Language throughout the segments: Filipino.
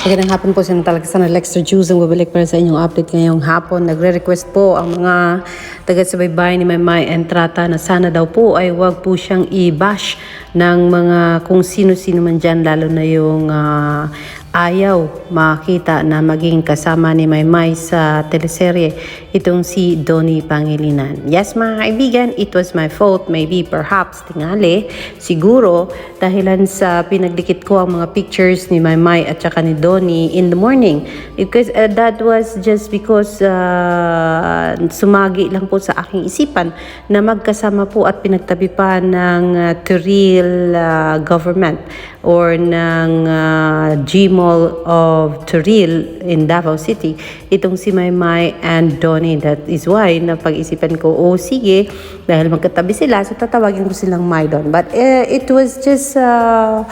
Magandang hapon po inyo talaga sa Lexter Juice ang babalik para sa inyong update ngayong hapon. Nagre-request po ang mga taga-subaybay ni Maymay Entrata na sana daw po ay wag po siyang i-bash ng mga kung sino-sino man dyan lalo na yung ah, ayaw makita na maging kasama ni Maymay sa teleserye itong si Donnie Pangilinan. Yes mga kaibigan, it was my fault, maybe perhaps tingali, siguro dahilan sa pinagdikit ko ang mga pictures ni Maymay at saka ni Donnie in the morning. Because uh, that was just because uh, sumagi lang po sa aking isipan na magkasama po at pinagtabi pa ng uh, Turil uh, government or ng uh, G-Mall of Turil in Davao City. Itong si Maymay and Donnie that is why napag-isipan ko oh sige dahil magkatabi sila so tatawagin ko silang Maydon but uh, it was just uh,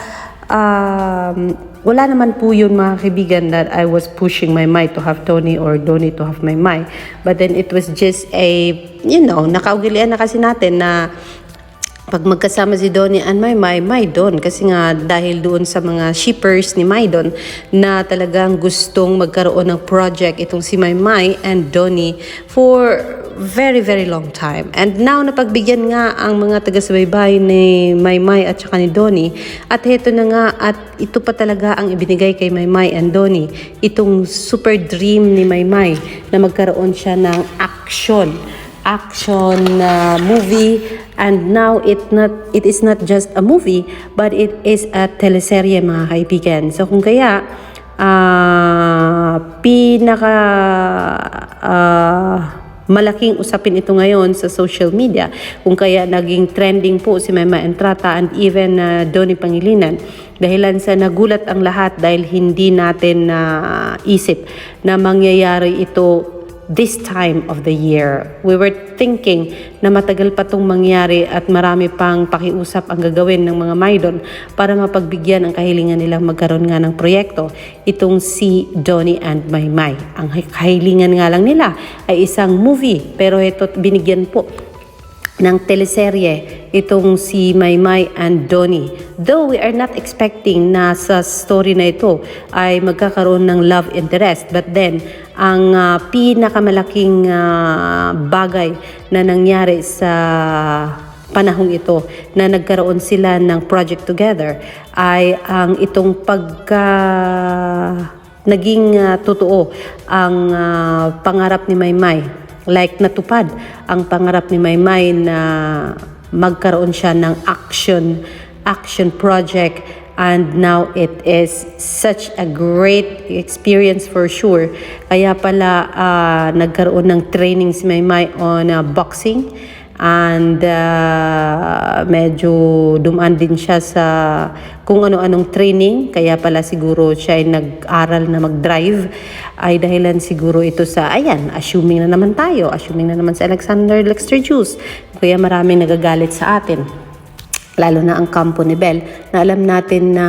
um, wala naman po yun mga kaibigan that I was pushing my Mai to have Tony or Donnie to have my Mai. But then it was just a, you know, nakaugilian na kasi natin na pag magkasama si Donnie and my Mai, Mai Don. Kasi nga dahil doon sa mga shippers ni Mai Don na talagang gustong magkaroon ng project itong si Mai Mai and Donnie for very, very long time. And now, napagbigyan nga ang mga taga-subaybay ni Maymay at saka ni Donnie. At heto na nga, at ito pa talaga ang ibinigay kay Maymay and Donnie. Itong super dream ni Maymay na magkaroon siya ng action action uh, movie and now it not it is not just a movie but it is a teleserye mga kaibigan. So kung kaya uh, pinaka uh, malaking usapin ito ngayon sa social media. Kung kaya naging trending po si Mema Entrata and even uh, Donnie Pangilinan. Dahilan sa nagulat ang lahat dahil hindi natin na isip na mangyayari ito this time of the year. We were thinking na matagal pa itong mangyari at marami pang pakiusap ang gagawin ng mga Maidon para mapagbigyan ang kahilingan nilang magkaroon nga ng proyekto. Itong si Donnie and Maymay. Ang kahilingan nga lang nila ay isang movie pero ito binigyan po ng teleserye itong si Maymay and Donnie. Though we are not expecting na sa story na ito ay magkakaroon ng love interest but then ang uh, pinakamalaking uh, bagay na nangyari sa panahong ito na nagkaroon sila ng project together ay ang itong pagka naging uh, totoo ang uh, pangarap ni Maymay like natupad ang pangarap ni Maymay na magkaroon siya ng action action project. And now it is such a great experience for sure. Kaya pala uh, nagkaroon ng training si Maymay on uh, boxing. And uh, medyo dumaan din siya sa kung ano-anong training. Kaya pala siguro siya ay nag-aral na mag-drive. Ay dahilan siguro ito sa ayan assuming na naman tayo. Assuming na naman sa Alexander Lexter Juice kaya maraming nagagalit sa atin. Lalo na ang kampo ni Bell, na alam natin na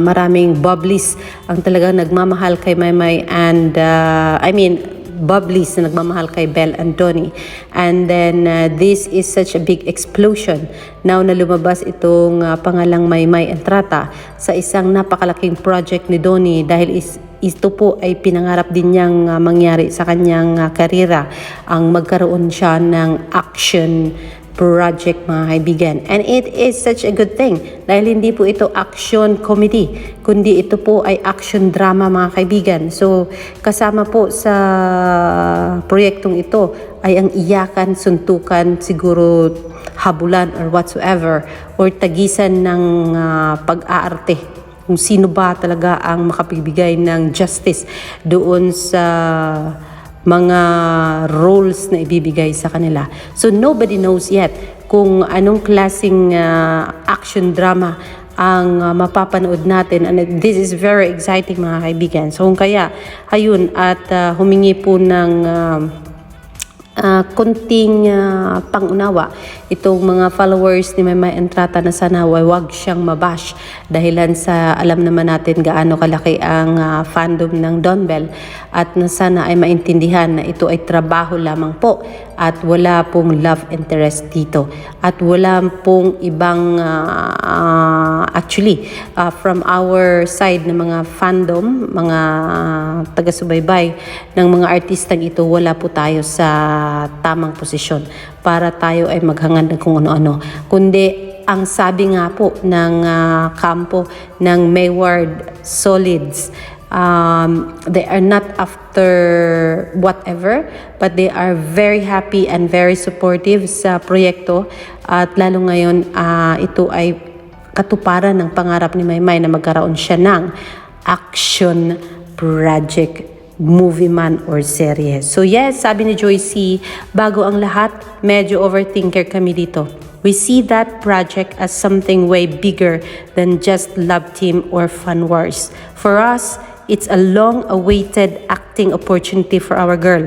maraming bubblies ang talagang nagmamahal kay Maymay and uh, I mean, bubblies na nagmamahal kay Bell and Donnie. And then, uh, this is such a big explosion. Now na lumabas itong uh, pangalang Maymay Entrata sa isang napakalaking project ni Donnie dahil is, ito po ay pinangarap din niyang uh, mangyari sa kanyang uh, karira ang magkaroon siya ng action project mga kaibigan. And it is such a good thing dahil hindi po ito action comedy, kundi ito po ay action drama mga kaibigan. So kasama po sa proyektong ito ay ang iyakan, suntukan, siguro habulan or whatsoever or tagisan ng uh, pag-aarte kung sino ba talaga ang makapagbigay ng justice doon sa mga roles na ibibigay sa kanila. So nobody knows yet kung anong klasing uh, action drama ang uh, mapapanood natin and this is very exciting mga kaibigan. So kung kaya ayun at uh, humingi po ng uh, uh, konting uh, pangunawa itong mga followers ni Maymay Entrata na sana wag siyang mabash dahilan sa alam naman natin gaano kalaki ang ah, fandom ng Don Bell at na sana ay maintindihan na ito ay trabaho lamang po at wala pong love interest dito at wala pong ibang ah, ah, actually ah, from our side ng mga fandom mga taga-subaybay ng mga artistang ito wala po tayo sa tamang posisyon para tayo ay maghangad ng kung ano-ano kundi ang sabi nga po ng ah, kampo ng Mayward Solids um, they are not after whatever, but they are very happy and very supportive sa proyekto. At lalo ngayon, ah, ito ay katuparan ng pangarap ni Maymay na magkaroon siya ng action project movie man or serye. So yes, sabi ni Joyce, bago ang lahat, medyo overthinker kami dito. We see that project as something way bigger than just love team or fun wars. For us, it's a long-awaited acting opportunity for our girl.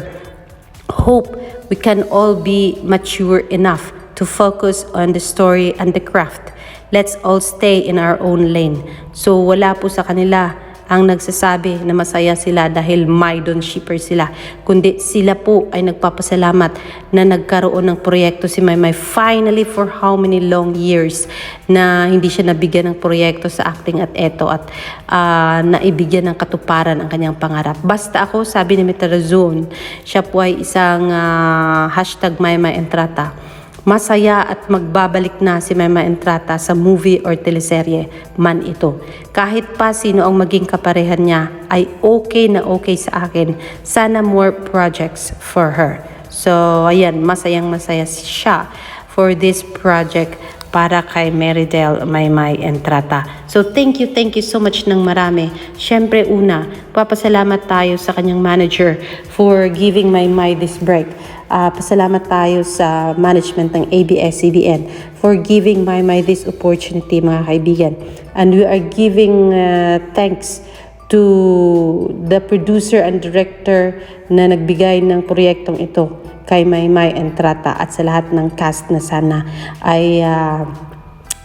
Hope we can all be mature enough to focus on the story and the craft. Let's all stay in our own lane. So wala po sa kanila ang nagsasabi na masaya sila dahil Maidon shipper sila. Kundi sila po ay nagpapasalamat na nagkaroon ng proyekto si Maymay finally for how many long years na hindi siya nabigyan ng proyekto sa acting at eto at ah, naibigyan ng katuparan ang kanyang pangarap. Basta ako, sabi ni Metarazone, siya po ay isang ah, hashtag Maymay Entrata masaya at magbabalik na si Mema Entrata sa movie or teleserye man ito. Kahit pa sino ang maging kaparehan niya ay okay na okay sa akin. Sana more projects for her. So, ayan, masayang masaya siya for this project para kay Meridel Maymay Entrata. So thank you, thank you so much ng marami. Siyempre una, papasalamat tayo sa kanyang manager for giving Maymay this break. Ah, pasalamat tayo sa management ng ABS-CBN for giving Maymay this opportunity mga kaibigan. And we are giving ah, thanks to the producer and director na nagbigay ng proyektong ito kay Maymay Entrata at sa lahat ng cast na sana ay ah,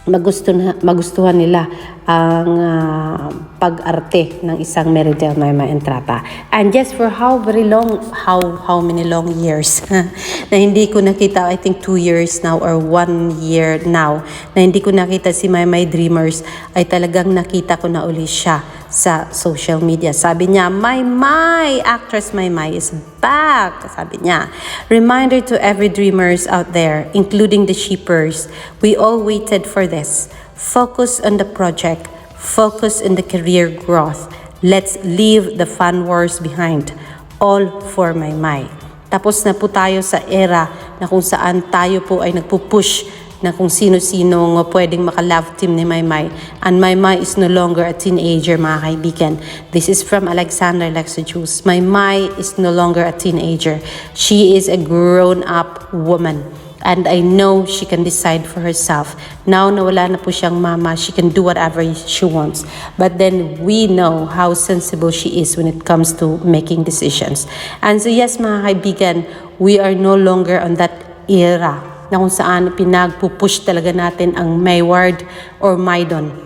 magustuhan, magustuhan nila ang ah, pag-arte ng isang Meridel Maymay Entrata. And just for how very long, how how many long years na hindi ko nakita, I think two years now or one year now, na hindi ko nakita si Maymay Dreamers, ay talagang nakita ko na uli siya sa social media. Sabi niya, My My, actress My My is back. Sabi niya, reminder to every dreamers out there, including the sheepers, we all waited for this. Focus on the project. Focus on the career growth. Let's leave the fun wars behind. All for My My. Tapos na po tayo sa era na kung saan tayo po ay nagpupush na kung sino-sino ng pwedeng maka-love team ni Maymay. And Maymay is no longer a teenager, mga kaibigan. This is from Alexander Lexajus. Maymay is no longer a teenager. She is a grown-up woman. And I know she can decide for herself. Now na wala na po siyang mama, she can do whatever she wants. But then we know how sensible she is when it comes to making decisions. And so yes, mga kaibigan, we are no longer on that era na kung saan pinagpupush talaga natin ang Mayward or Maidon.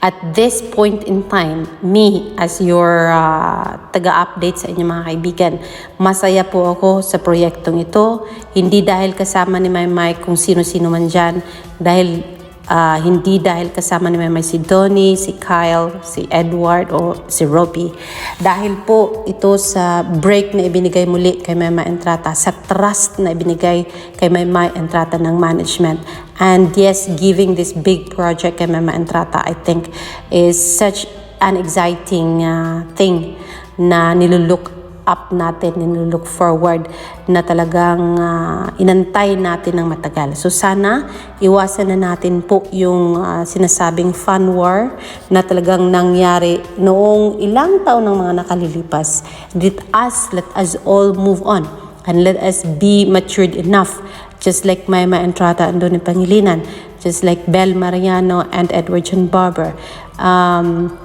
At this point in time, me as your uh, taga-update sa inyo mga kaibigan, masaya po ako sa proyektong ito. Hindi dahil kasama ni Maymay kung sino-sino man dyan, dahil ah, hindi dahil kasama ni Maymay si Donnie, si Kyle, si Edward o si Robbie. Dahil po ito sa break na ibinigay muli kay Maymay Entrata, sa trust na ibinigay kay Maymay Entrata ng management. And yes, giving this big project kay Mama Entrata, I think, is such an exciting uh, thing na nilulook up natin, nilulook forward na talagang uh, inantay natin ng matagal. So sana iwasan na natin po yung uh, sinasabing fun war na talagang nangyari noong ilang taon ng mga nakalilipas. Let us, let us all move on and let us be matured enough just like Maima Entrata and Donnie Pangilinan, just like Bel Mariano and Edward John Barber, um,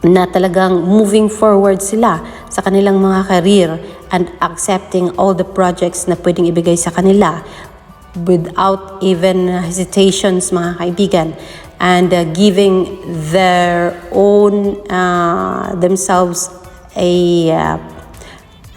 na talagang moving forward sila sa kanilang mga career and accepting all the projects na pwedeng ibigay sa kanila without even hesitations mga kaibigan and uh, giving their own uh, themselves a uh,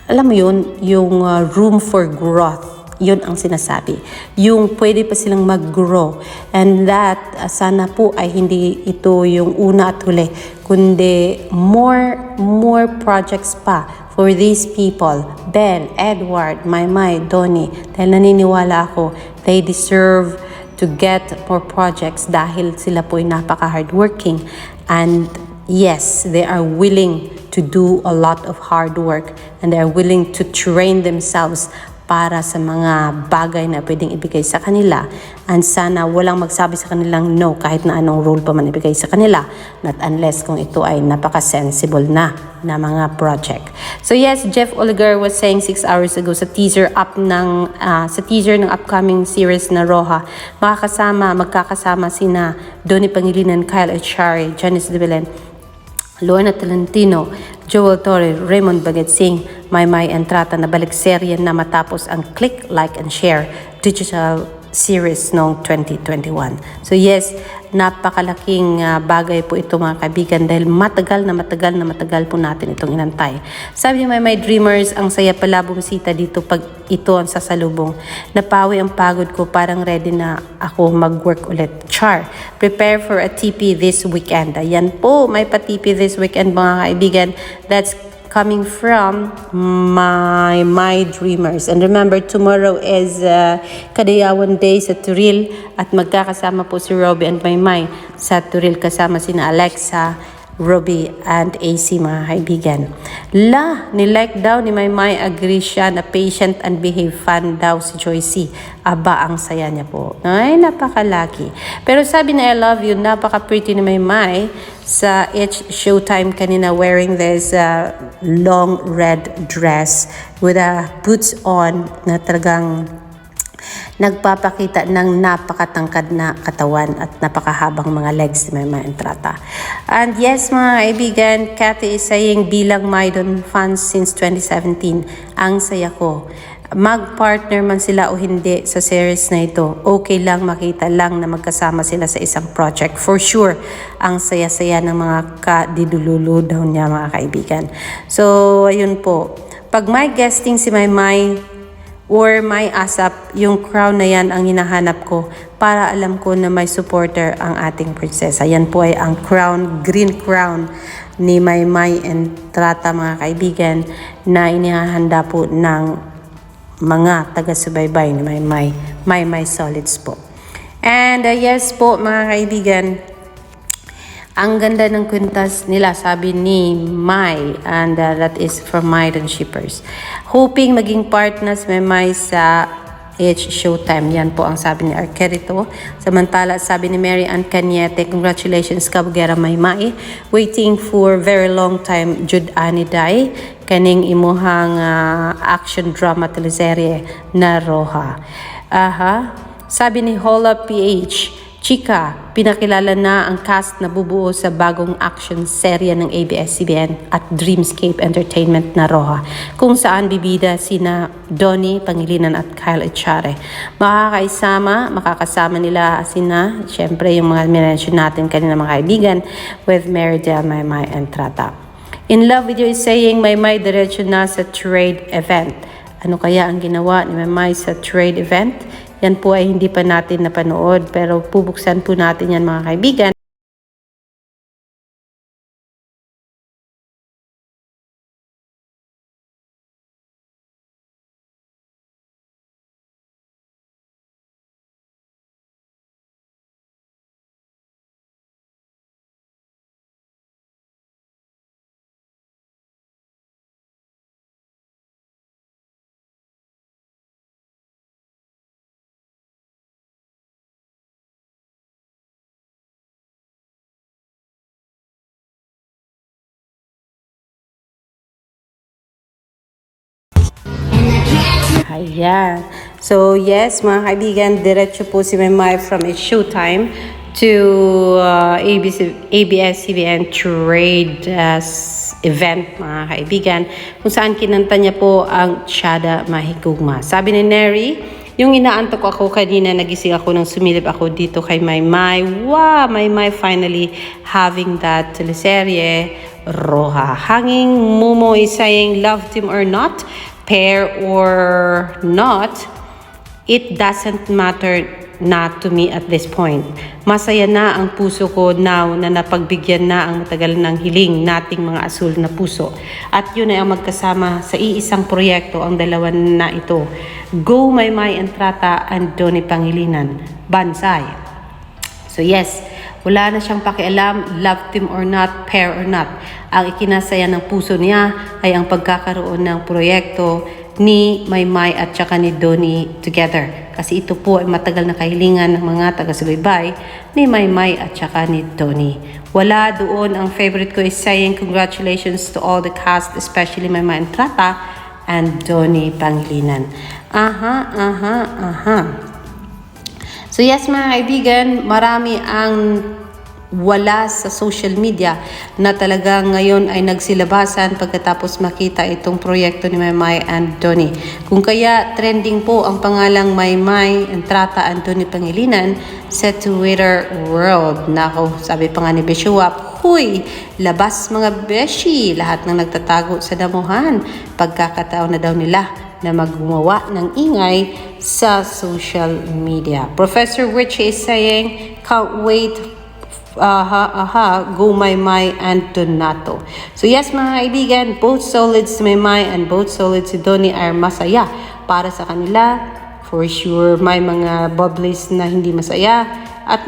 alam mo yun, yung uh, room for growth. Yun ang sinasabi. Yung pwede pa silang mag-grow. And that, uh, sana po ay hindi ito yung una at huli, kundi more, more projects pa for these people. Bell, Edward, Maymay, Donnie. Dahil naniniwala ako, they deserve to get more projects dahil sila po ay napaka-hardworking. And yes, they are willing to do a lot of hard work and they are willing to train themselves para sa mga bagay na pwedeng ibigay sa kanila and sana walang magsabi sa kanilang no kahit na anong role pa man ibigay sa kanila not unless kung ito ay napaka-sensible na na mga project. So yes, Jeff Oliger was saying six hours ago sa teaser up ng ah, sa teaser ng upcoming series na Roja, makakasama, magkakasama sina Donnie Pangilinan, Kyle Echari, Janice De Belen, Luana Tolentino, Joel Torre, Raymond Bagetsing, Maymay Entrata na balik serye na matapos ang Click, Like, and Share. Digital series noong 2021. So yes, napakalaking ah, bagay po ito mga kaibigan dahil matagal na matagal na matagal po natin itong inantay. Sabi ni Maymay Dreamers, ang saya pala bumisita dito pag ito ang sasalubong. Napawi ang pagod ko, parang ready na ako mag-work ulit. Char, prepare for a TP this weekend. Ayan po, may pa-TP this weekend mga kaibigan. That's coming from my my dreamers. And remember, tomorrow is uh, Kadayawan Day sa Turil at magkakasama po si Robbie and Maymay sa Turil kasama sina Alexa, Robbie and AC mga kaibigan. La, nilike daw ni Maymay, agree siya na patient and behave fan daw si Joycey. Aba, ang saya niya po. Ay, napakalaki. Pero sabi na I love you, napaka-pretty ni Maymay sa H Showtime kanina wearing this uh, long red dress with a boots on na talagang nagpapakita ng napakatangkad na katawan at napakahabang mga legs ni Mama Entrata. And yes, mga kaibigan, Cathy is saying bilang Maidon fans since 2017, ang saya ko. Mag-partner man sila o hindi sa series na ito, okay lang makita lang na magkasama sila sa isang project. For sure, ang saya-saya ng mga kadidululu daw niya mga kaibigan. So, ayun po. Pag may guesting si Maymay, or may asap, yung crown na yan ang hinahanap ko para alam ko na may supporter ang ating prinsesa. Yan po ay ang crown, green crown ni Maymay and Trata mga kaibigan na inihahanda po ng mga taga-subaybay ni Maymay, Maymay Solids po. And uh, yes po mga kaibigan, ang ganda ng kwintas nila, sabi ni Mai, and uh, that is from Maiden Shippers. Hoping maging partners may Mai sa H Showtime. Yan po ang sabi ni Arkerito. Samantala, sabi ni Mary Ann Cañete, congratulations Kabugera May Mai. Waiting for very long time, Jude Aniday, kaning imuhang uh, action drama teleserye na Roha. Aha. Sabi ni Hola PH, Chika, pinakilala na ang cast na bubuo sa bagong action serye ng ABS-CBN at Dreamscape Entertainment na Roja, kung saan bibida sina Donnie Pangilinan at Kyle Echare. Makakaisama, makakasama nila sina, syempre yung mga minention natin kanina mga kaibigan, with Merida, Maymay, and Trata. In Love You is saying, Maymay diretso na sa trade event. Ano kaya ang ginawa ni Maymay sa trade event? Yan po ay hindi pa natin napanood pero bubuksan po natin yan mga kaibigan. Ayan. So yes, mga kaibigan, diretso po si Memay from a showtime to uh, ABC, ABS-CBN Trade uh, event, mga kaibigan, kung saan kinanta niya po ang Chada Mahigugma. Sabi ni Neri, Yung inaantok ako kanina, nagising ako nang sumilip ako dito kay Maymay. Wow, Maymay finally having that teleserye, Roja. Hanging Momo saying, love team or not, pair or not, it doesn't matter na to me at this point. Masaya na ang puso ko now na napagbigyan na ang matagal ng hiling nating mga asul na puso. At yun ay ang magkasama sa iisang proyekto ang dalawa na ito. Go Maymay Entrata and Donnie Pangilinan. Bansay. So yes, wala na siyang pakialam, love team or not, pair or not. Ang ikinasaya ng puso niya ay ang pagkakaroon ng proyekto ni Maymay at saka ni Donnie together. Kasi ito po ay matagal na kahilingan ng mga taga-subaybay ni Maymay at saka ni Donnie. Wala doon, ang favorite ko is saying congratulations to all the cast, especially Maymay Entrata and Donnie Pangilinan. Aha, aha, aha. So yes mga kaibigan, marami ang wala sa social media na talaga ngayon ay nagsilabasan pagkatapos makita itong proyekto ni Maymay and Donnie. Kung kaya trending po ang pangalang Maymay Entrata and Donnie Pangilinan sa Twitter world. Nako, sabi pa nga ni Beshuap, Huy, labas mga beshi, lahat ng nagtatago sa damuhan. Pagkakataon na daw nila na maggumawa ng ingay sa social media. Professor Rich is saying, can't wait aha, aha, go Maymay and Donato. So yes mga kaibigan, both solids si Maymay and both solids si Donnie are masaya para sa kanila. For sure, may mga bubblies na hindi masaya at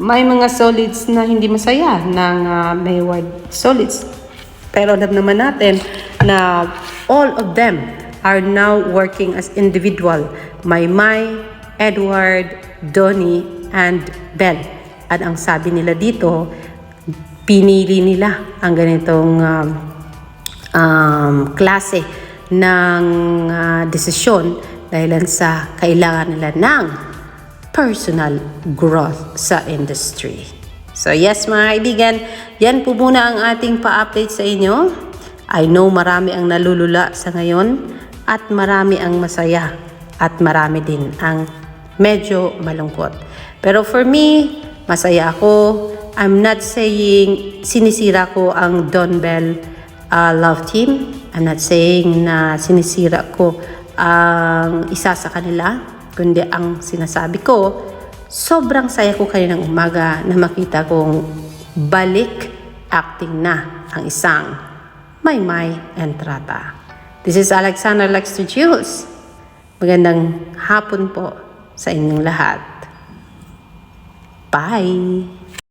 may mga solids na hindi masaya ng uh, Mayward solids. Pero alam naman natin na all of them are now working as individual. Maymay, Edward, Donnie, and Bell. At ang sabi nila dito, pinili nila ang ganitong um, um, klase ng uh, desisyon dahil sa kailangan nila ng personal growth sa industry. So yes mga kaibigan, yan po muna ang ating pa-update sa inyo. I know marami ang nalulula sa ngayon at marami ang masaya at marami din ang medyo malungkot. Pero for me, masaya ako. I'm not saying sinisira ko ang Don Bell uh, love team. I'm not saying na sinisira ko ang isa sa kanila. Kundi ang sinasabi ko, sobrang saya ko kaninang umaga na makita kong balik acting na ang isang Maymay Entrata. This is Alexander Lexter Jules. Magandang hapon po sa inyong lahat. Bye!